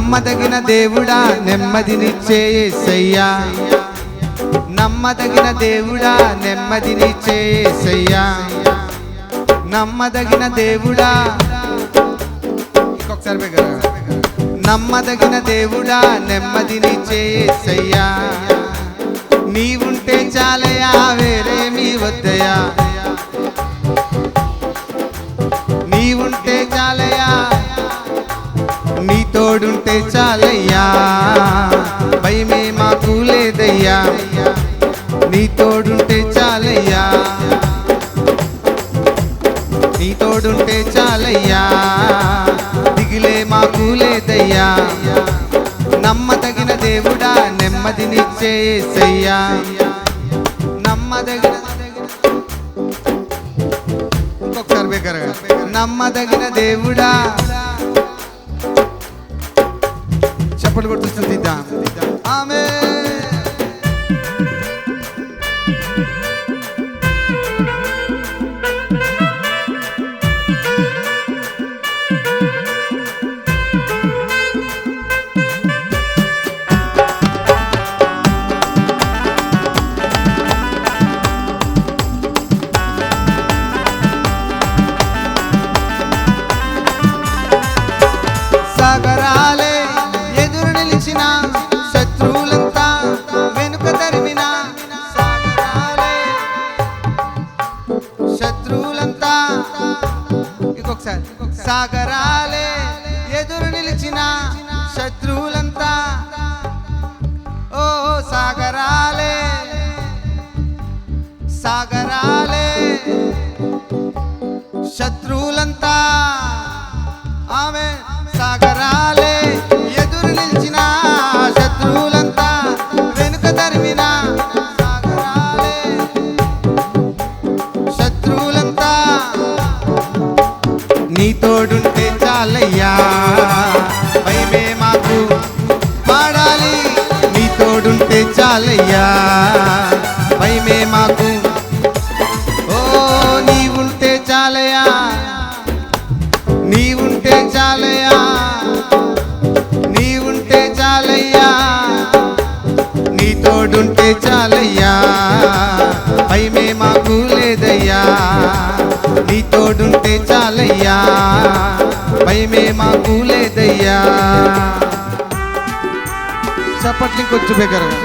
నమ్మదగిన దేవుడా నెమ్మదినిచ్చే సయ్యా నమ్మదగిన దేవుడా నెమ్మదినిచ్చే సయ్యా నమ్మదగిన దేవుడా. ఇంకొకసారి నమ్మదగిన దేవుడా నెమ్మదినిచ్చే యేసయ్యా నీవుంటే చాలయా వేరేమీ వద్దయా చాలయ్యా భయమే మాకు లేదయ్యా నీ తోడుంటే చాలయ్యా. నీ తోడుంటే చాలయ్యా. దిగిలే మాకు లేదయ్యా నమ్మదగిన దేవుడా నెమ్మదినిచ్చేసయ్యా నమ్మదగిన ఇంకొకసారి బిగ్గరగా నమ్మదగిన దేవుడా చప్పలు కొడుతూ స్థుతిద్దాం ఆమె శత్రువులంతా. ఓ సాగరాలే సాగరాలే. శత్రువులంతా. ఆమె సాగరాలే ఎదురు నిలిచిన శత్రువులంతా. వెనుక తరిమిన సాగరాలే. శత్రువులంతా. నీతోడుంటే చాలయ్యా. చాలయ్యా భయమే మాకు. ఓ నీవుంటే చాలయ్యా నీవుంటే చాలయ్యా నీవుంటే చాలయ్యా నీ తోడుంటే చాలయ్యా. భయమే మాకు లేదయ్యా నీ తోడుంటే చాలయ్యా. భయమే మాకు లేదయ్యా. చప్పట్లు కొంచెం బెగరగా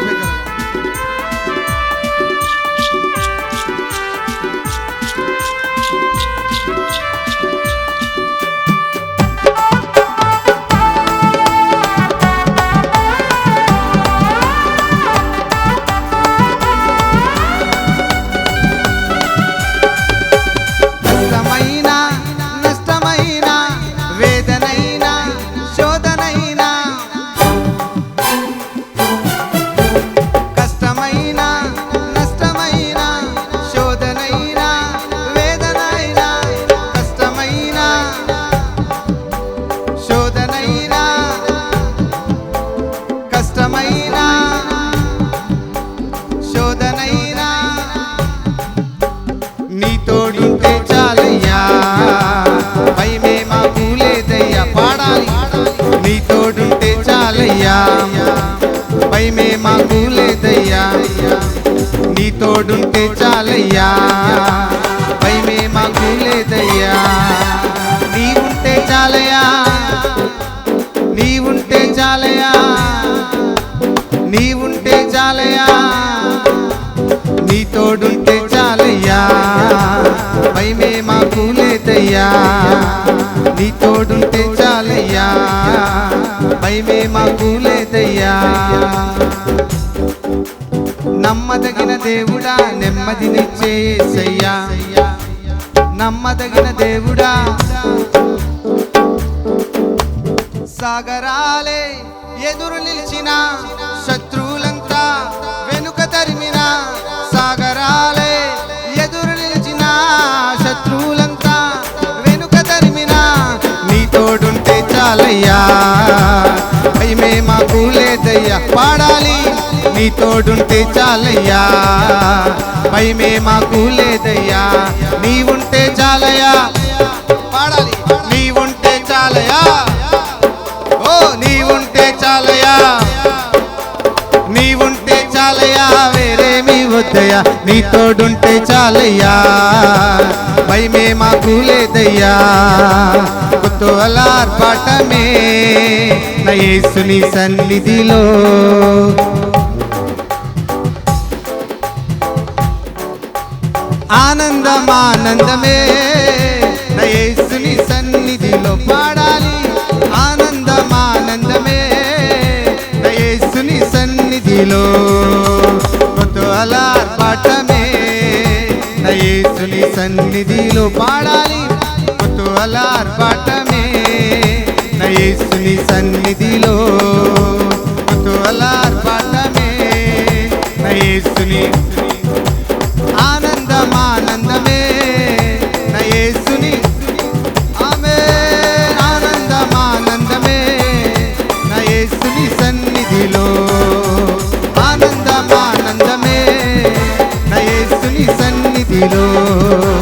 నీ ఉంటే చాలయ్యా. నీ తోడుంటే చాలయ్యా. భయమే మాకు లేదయ్యా. నీ తోడుంటే చాలయ్యా. భయమే మాకు లేదయ్యా. నమ్మదగిన దేవుడా నెమ్మదినిచ్చేసయ్యా నమ్మదగిన దేవుడా. సాగరాలే ఎదురు నిలిచినా వెనుక తరిమిన సాగరాలే ఎదురు నిలిచిన శత్రువులంతా వెనుక తరిమిన నీ తోడుంటే చాలయ్యా. భయమే మాకు లేదయ్యా పాడాలి. నీ తోడుంటే చాలయ్యా. భయమే మాకు లేదయ్యా వద్దయ్యా. నీ తోడుంటే చాలయ్యా. భయమే మాకు లేదయ్యా. కుతూహలార్ పాఠమే నా సన్నిధిలో. ఆనందం ఆనందమే నయేసుని సన్నిధిలో పాడాలి. ఆనందం ఆనందమే నయేసుని సన్నిధిలో. మాత్రమే. నయేసుని సన్నిధిలో పాడాలి కుతూహల ఆర్పాటమే నయేసుని సన్నిధిలో চির